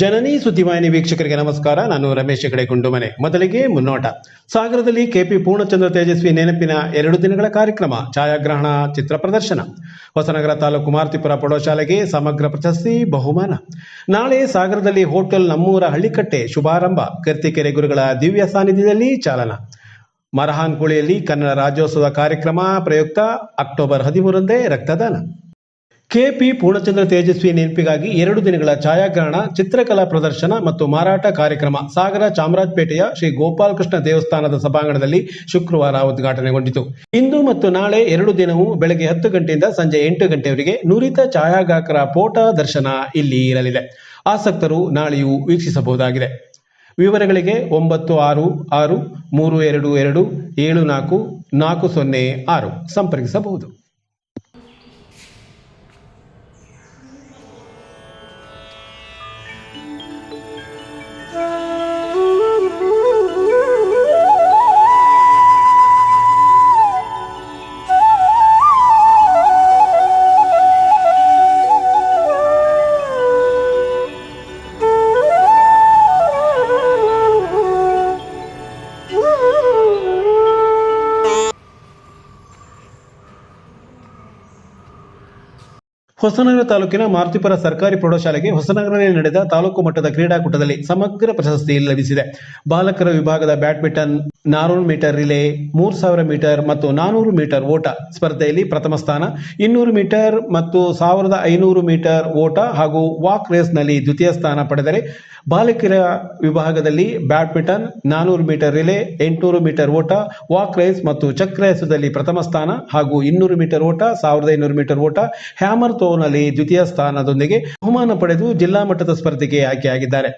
ಜನನಿ ಸುದ್ದಿವಾಹಿನಿ ವೀಕ್ಷಕರಿಗೆ ನಮಸ್ಕಾರ. ನಾನು ರಮೇಶ್ ಹೆಗಡೆ ಗುಂಡುಮನೆ ಮೊದಲಿಗೆ ಮುನ್ನೋಟ. ಸಾಗರದಲ್ಲಿ ಕೆಪಿ ಪೂರ್ಣಚಂದ್ರ ತೇಜಸ್ವಿ ನೆನಪಿನ ಎರಡು ದಿನಗಳ ಕಾರ್ಯಕ್ರಮ, ಛಾಯಾಗ್ರಹಣ, ಚಿತ್ರ ಪ್ರದರ್ಶನ. ಹೊಸನಗರ ತಾಲೂಕು ಮಾರುತಿಪುರ ಪ್ರೌಢಶಾಲೆಗೆ ಸಮಗ್ರ ಪ್ರಶಸ್ತಿ, ಬಹುಮಾನ. ನಾಳೆ ಸಾಗರದಲ್ಲಿ ಹೋಟೆಲ್ ನಮ್ಮೂರ ಹಳ್ಳಿಕಟ್ಟೆ ಶುಭಾರಂಭ. ಕರ್ತಿಕೆರೆ ಗುರುಗಳ ದಿವ್ಯ ಸಾನ್ನಿಧ್ಯದಲ್ಲಿ ಚಾಲನ. ಮರಹಾನ್ಕುಳಿಯಲ್ಲಿ ಕನ್ನಡ ರಾಜ್ಯೋತ್ಸವ ಕಾರ್ಯಕ್ರಮ ಪ್ರಯುಕ್ತ ಅಕ್ಟೋಬರ್ ಹದಿಮೂರಂದೇ ರಕ್ತದಾನ. ಕೆಪಿ ಪೂರ್ಣಚಂದ್ರ ತೇಜಸ್ವಿ ನೆನಪಿಗಾಗಿ ಎರಡು ದಿನಗಳ ಛಾಯಾಗ್ರಹಣ, ಚಿತ್ರಕಲಾ ಪ್ರದರ್ಶನ ಮತ್ತು ಮಾರಾಟ ಕಾರ್ಯಕ್ರಮ ಸಾಗರ ಚಾಮರಾಜಪೇಟೆಯ ಶ್ರೀ ಗೋಪಾಲಕೃಷ್ಣ ದೇವಸ್ಥಾನದ ಸಭಾಂಗಣದಲ್ಲಿ ಶುಕ್ರವಾರ ಉದ್ಘಾಟನೆಗೊಂಡಿತು. ಇಂದು ಮತ್ತು ನಾಳೆ ಎರಡು ದಿನವೂ ಬೆಳಗ್ಗೆ ಹತ್ತು ಗಂಟೆಯಿಂದ ಸಂಜೆ ಎಂಟು ಗಂಟೆಯವರೆಗೆ ನುರಿತ ಛಾಯಾಗ್ರಾಹಕರ ಫೋಟೋ ದರ್ಶನ ಇಲ್ಲಿ ಇರಲಿದೆ. ಆಸಕ್ತರು ನಾಳೆಯೂ ವೀಕ್ಷಿಸಬಹುದಾಗಿದೆ. ವಿವರಗಳಿಗೆ ಒಂಬತ್ತು ಆರು ಆರು ಮೂರು ಎರಡು ಎರಡು ಏಳು ನಾಲ್ಕು ನಾಲ್ಕು ಸೊನ್ನೆ ಆರು ಸಂಪರ್ಕಿಸಬಹುದು. ಹೊಸನಗರ ತಾಲೂಕಿನ ಮಾರುತಿಪುರ ಸರ್ಕಾರಿ ಪ್ರೌಢಶಾಲೆಗೆ ಹೊಸನಗರದಲ್ಲಿ ನಡೆದ ತಾಲೂಕು ಮಟ್ಟದ ಕ್ರೀಡಾಕೂಟದಲ್ಲಿ ಸಮಗ್ರ ಪ್ರಶಸ್ತಿ ಲಭಿಸಿದೆ. ಬಾಲಕರ ವಿಭಾಗದ ಬ್ಯಾಡ್ಮಿಂಟನ್ ನಾನೂರು ಮೀಟರ್ ರಿಲೇ, ಮೂರು ಸಾವಿರ ಮೀಟರ್ ಮತ್ತು ನಾನೂರು ಮೀಟರ್ ಓಟ ಸ್ಪರ್ಧೆಯಲ್ಲಿ ಪ್ರಥಮ ಸ್ಥಾನ, ಇನ್ನೂರು ಮೀಟರ್ ಮತ್ತು ಸಾವಿರದ ಐನೂರು ಮೀಟರ್ ಓಟ ಹಾಗೂ ವಾಕ್ ರೇಸ್ನಲ್ಲಿ ದ್ವಿತೀಯ ಸ್ಥಾನ ಪಡೆದರೆ ಬಾಲಕಿಯರ ವಿಭಾಗದಲ್ಲಿ ಬ್ಯಾಡ್ಮಿಂಟನ್, ನಾನೂರು ಮೀಟರ್ ರಿಲೇ, ಎಂಟುನೂರು ಮೀಟರ್ ಓಟ, ವಾಕ್ ರೇಸ್ ಮತ್ತು ಚಕ್ರ ಎಸೆತದಲ್ಲಿ ಪ್ರಥಮ ಸ್ಥಾನ ಹಾಗೂ ಇನ್ನೂರು ಮೀಟರ್ ಓಟ, ಸಾವಿರದ ಐನೂರು ಮೀಟರ್ ಓಟ, ಹ್ಯಾಮರ್ ಥ್ರೋನಲ್ಲಿ ದ್ವಿತೀಯ ಸ್ಥಾನದೊಂದಿಗೆ ಬಹುಮಾನ ಪಡೆದು ಜಿಲ್ಲಾ ಮಟ್ಟದ ಸ್ಪರ್ಧೆಗೆ ಆಯ್ಕೆಯಾಗಿದ್ದಾರೆ.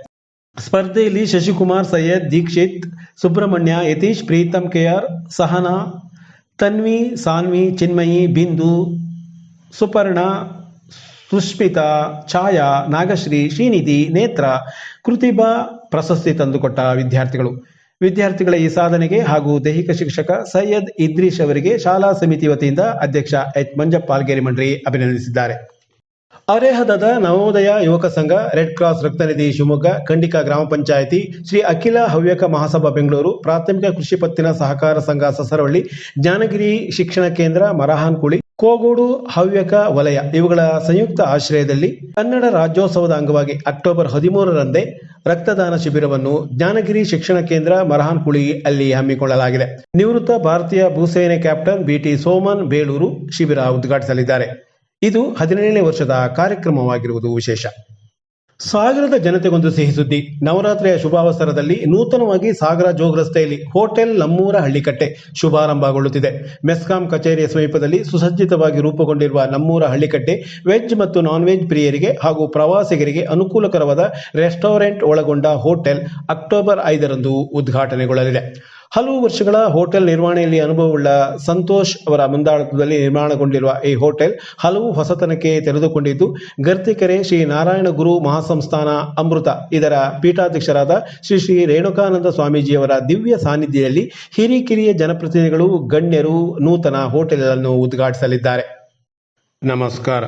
ಸ್ಪರ್ಧೆಯಲ್ಲಿ ಶಶಿಕುಮಾರ್ ಸೈಯದ್, ದೀಕ್ಷಿತ್, ಸುಬ್ರಹ್ಮಣ್ಯ, ಯತೀಶ್ ಪ್ರೀತಮ್ ಕೆಆರ್, ಸಹನಾ, ತನ್ವಿ, ಸಾನ್ವಿ, ಚಿನ್ಮಯಿ, ಬಿಂದು, ಸುಪರ್ಣ ಸುಷ್ಮಿತಾ ಛಾಯಾ, ನಾಗಶ್ರೀ, ಶ್ರೀನಿಧಿ, ನೇತ್ರ ಕೃತಿಭಾ ಪ್ರಶಸ್ತಿ ತಂದುಕೊಟ್ಟ ವಿದ್ಯಾರ್ಥಿಗಳು. ವಿದ್ಯಾರ್ಥಿಗಳ ಈ ಸಾಧನೆಗೆ ಹಾಗೂ ದೈಹಿಕ ಶಿಕ್ಷಕ ಸೈಯದ್ ಇದ್ರೀಶ್ ಅವರಿಗೆ ಶಾಲಾ ಸಮಿತಿ ವತಿಯಿಂದ ಅಧ್ಯಕ್ಷ ಎಚ್ ಮಂಜಪ್ಪ ಆಲ್ಗೇರಿ ಮಂಡ್ರಿ ಅಭಿನಂದಿಸಿದ್ದಾರೆ. ಅರೆಹದದ ನವೋದಯ ಯುವಕ ಸಂಘ, ರೆಡ್ ಕ್ರಾಸ್ ರಕ್ತನಿಧಿ ಶಿವಮೊಗ್ಗ, ಖಂಡಿಕ ಗ್ರಾಮ ಪಂಚಾಯಿತಿ, ಶ್ರೀ ಅಖಿಲ ಹವ್ಯಕ ಮಹಾಸಭಾ ಬೆಂಗಳೂರು, ಪ್ರಾಥಮಿಕ ಕೃಷಿ ಪತ್ತಿನ ಸಹಕಾರ ಸಂಘ ಸಸರವಳ್ಳಿ ಜ್ಞಾನಗಿರಿ ಶಿಕ್ಷಣ ಕೇಂದ್ರ, ಮರಹಾನ್ಕುಳಿ, ಕೋಗೋಡು ಹವ್ಯಕ ವಲಯ ಇವುಗಳ ಸಂಯುಕ್ತ ಆಶ್ರಯದಲ್ಲಿ ಕನ್ನಡ ರಾಜ್ಯೋತ್ಸವದ ಅಂಗವಾಗಿ ಅಕ್ಟೋಬರ್ ಹದಿಮೂರರಂದೇ ರಕ್ತದಾನ ಶಿಬಿರವನ್ನು ಜ್ಞಾನಗಿರಿ ಶಿಕ್ಷಣ ಕೇಂದ್ರ, ಮರಹಾನ್ಕುಳಿ ಅಲ್ಲಿ ಹಮ್ಮಿಕೊಳ್ಳಲಾಗಿದೆ. ನಿವೃತ್ತ ಭಾರತೀಯ ಭೂಸೇನೆ ಕ್ಯಾಪ್ಟನ್ ಬಿಟಿ ಸೋಮನ್ ಬೇಳೂರು ಶಿಬಿರ ಉದ್ಘಾಟಿಸಲಿದ್ದಾರೆ. ಇದು ಹದಿನೇಳನೇ ವರ್ಷದ ಕಾರ್ಯಕ್ರಮವಾಗಿರುವುದು ವಿಶೇಷ. ಸಾಗರದ ಜನತೆಗೊಂದು ಸಿಹಿ ಸುದ್ದಿ. ನವರಾತ್ರಿಯ ಶುಭಾವಸರದಲ್ಲಿ ನೂತನವಾಗಿ ಸಾಗರ ಜೋಗ್ ರಸ್ತೆಯಲ್ಲಿ ಹೋಟೆಲ್ ನಮ್ಮೂರ ಹಳ್ಳಿಕಟ್ಟೆ ಶುಭಾರಂಭಗೊಳ್ಳುತ್ತಿದೆ. ಮೆಸ್ಕಾಂ ಕಚೇರಿಯ ಸಮೀಪದಲ್ಲಿ ಸುಸಜ್ಜಿತವಾಗಿ ರೂಪುಗೊಂಡಿರುವ ನಮ್ಮೂರ ಹಳ್ಳಿಕಟ್ಟೆ ವೆಜ್ ಮತ್ತು ನಾನ್ ವೆಜ್ ಪ್ರಿಯರಿಗೆ ಹಾಗೂ ಪ್ರವಾಸಿಗರಿಗೆ ಅನುಕೂಲಕರವಾದ ರೆಸ್ಟೋರೆಂಟ್ ಒಳಗೊಂಡ ಹೋಟೆಲ್ ಅಕ್ಟೋಬರ್ ಐದರಂದು ಉದ್ಘಾಟನೆಗೊಳ್ಳಲಿದೆ. ಹಲವು ವರ್ಷಗಳ ಹೋಟೆಲ್ ನಿರ್ವಹಣೆಯಲ್ಲಿ ಅನುಭವವುಳ್ಳ ಸಂತೋಷ್ ಅವರ ಮುಂದಾಳತ್ವದಲ್ಲಿ ನಿರ್ಮಾಣಗೊಂಡಿರುವ ಈ ಹೋಟೆಲ್ ಹಲವು ಹೊಸತನಕ್ಕೆ ತೆರೆದುಕೊಂಡಿದ್ದು, ಗರ್ತಿಕೆರೆ ಶ್ರೀ ನಾರಾಯಣ ಗುರು ಮಹಾಸಂಸ್ಥಾನ ಅಮೃತ, ಇದರ ಪೀಠಾಧ್ಯಕ್ಷರಾದ ಶ್ರೀ ಶ್ರೀ ರೇಣುಕಾನಂದ ಸ್ವಾಮೀಜಿಯವರ ದಿವ್ಯ ಸಾನ್ನಿಧ್ಯದಲ್ಲಿ ಹಿರಿಕಿರಿಯ ಜನಪ್ರತಿನಿಧಿಗಳು, ಗಣ್ಯರು ನೂತನ ಹೋಟೆಲ್ ಅನ್ನು ಉದ್ಘಾಟಿಸಲಿದ್ದಾರೆ. ನಮಸ್ಕಾರ.